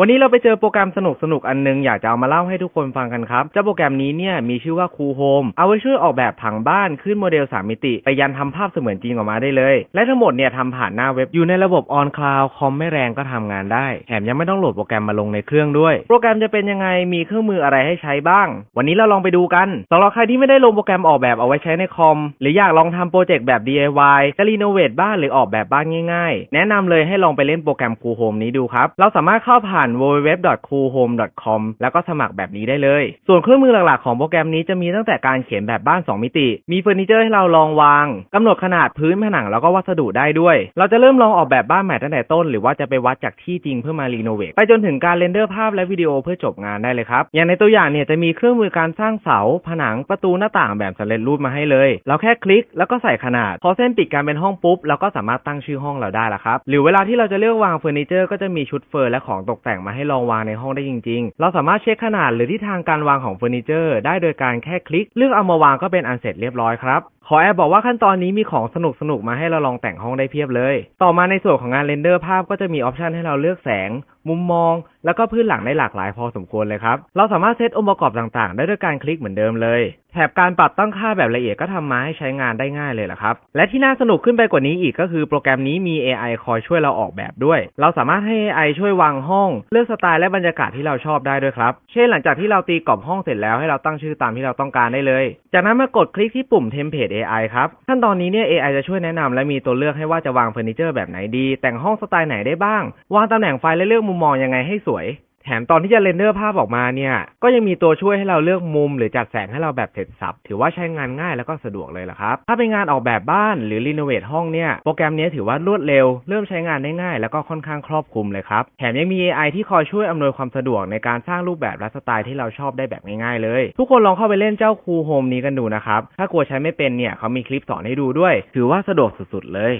วันนี้เราไปเจอโปรแกรมสนุกสนุกๆอันนึงอยากจะเอามาเล่าให้ทุกคนฟังกันครับ เจ้าโปรแกรมนี้เนี่ยมีชื่อว่า Cool Home เอาไว้ช่วยออกแบบผังบ้านขึ้นโมเดล 3 มิติ ไปยันทำภาพเสมือนจริงออกมาได้เลย และทั้งหมดเนี่ยทำผ่านหน้าเว็บอยู่ในระบบ on cloud คอมไม่แรงก็ทำงานได้แถมยังไม่ต้องโหลดโปรแกรมมาลงในเครื่องด้วย โปรแกรมจะเป็นยังไงมีเครื่องมืออะไรให้ใช้บ้าง วันนี้เราลองไปดูกันสำหรับใครที่ไม่ได้ลงโปรแกรมออกแบบเอาไว้ใช้ในคอม หรืออยากลองทำโปรเจกต์แบบ DIY จะรีโนเวทบ้านหรือออกแบบบ้านง่าย ๆ แนะนำเลยให้ลองไปเล่นโปรแกรม Cool Home นี้ดูครับเราสามารถเข้าผ่าน www.coolhome.com แล้วก็สมัครแบบนี้ได้เลย ส่วนเครื่องมือหลักๆ ของโปรแกรมนี้จะมีตั้งแต่การเขียนแบบบ้าน 2 มิติ มีเฟอร์นิเจอร์ให้เราลองวางกำหนดขนาดพื้นผนังแล้วก็วัสดุได้ด้วย เราจะเริ่มลองออกแบบบ้านใหม่ตั้งแต่ต้น หรือว่าจะไปวัดจากที่จริงเพื่อมารีโนเวทไปจนถึงการเรนเดอร์ภาพและวิดีโอเพื่อจบงานได้เลยครับ อย่างในตัวอย่างเนี่ยจะมีเครื่องมือการสร้างเสา ผนังประตูหน้าต่างแบบสำเร็จรูปมาให้เลย เราแค่คลิกแล้วก็ใส่ขนาด พอเส้นปิดการเป็นห้องปุ๊บเราก็สามารถตั้งชื่อห้องเราได้ละครับ หรือเวลาที่เราจะเลือกวางเฟอร์นิเจอร์ก็จะมีชุดเฟอร์และของตกแต่งมาให้ลองวางในห้องได้จริง ๆ เราสามารถเช็คขนาดหรือทิศทางการวางของเฟอร์นิเจอร์ ได้โดยการแค่คลิก เลือกเอามาวางก็เป็นอันเสร็จเรียบร้อยครับขอแอบบอกว่าขั้นตอนนี้มีของสนุกสนุกๆมาให้เราลองแต่งห้องได้เพียบเลย ต่อมาในส่วนของงานเรนเดอร์ภาพก็จะมีออปชันให้เราเลือกแสง มุมมอง แล้วก็พื้นหลังได้หลากหลายพอสมควรเลยครับ เราสามารถเซตองค์ประกอบต่างๆ ได้ด้วยการคลิกเหมือนเดิมเลย แถบการปรับตั้งค่าแบบละเอียดก็ทำมาให้ใช้งานได้ง่ายเลยละครับ และที่น่าสนุกขึ้นไปกว่านี้อีกก็คือโปรแกรมนี้มี AI คอยช่วยเราออกแบบด้วย เราสามารถให้ AI ช่วยวางห้อง เลือกสไตล์และบรรยากาศที่เราชอบได้ด้วยครับ เช่นหลังจากที่เราตีกรอบห้องเสร็จแล้วให้เราตั้งชื่อตามที่เราต้องการได้เลย จากนั้นมากดคลิกที่ปุ่ม Template AI ครับขั้นตอนนี้เนี่ย AI จะช่วยแนะนำและมีตัวเลือกให้ว่าจะวางเฟอร์นิเจอร์แบบไหนดี แต่งห้องสไตล์ไหนได้บ้าง วางตำแหน่งไฟและเลือกมุมมองยังไงให้สวย แถมตอนที่จะเรนเดอร์ภาพออกมาเนี่ย ก็ยังมีตัวช่วยให้เราเลือกมุม หรือจัดแสงให้เราแบบเสร็จสับ ถือว่าใช้งานง่ายแล้วก็สะดวกเลยล่ะครับ ถ้าเป็นงานออกแบบบ้านหรือรีโนเวทห้องเนี่ย โปรแกรมนี้ถือว่ารวดเร็ว เริ่มใช้งานได้ง่ายแล้วก็ค่อนข้างครอบคลุมเลยครับ แถมยังมี AI ที่คอยช่วยอำนวยความสะดวกในการสร้างรูปแบบและสไตล์ที่เราชอบได้แบบง่ายๆเลย ทุกคนลองเข้าไปเล่นเจ้าคูโฮมนี้กันดูนะครับ ถ้ากลัวใช้ไม่เป็นเนี่ยเขามีคลิปสอนให้ดูด้วย ถือว่าสะดวกสุดๆเลย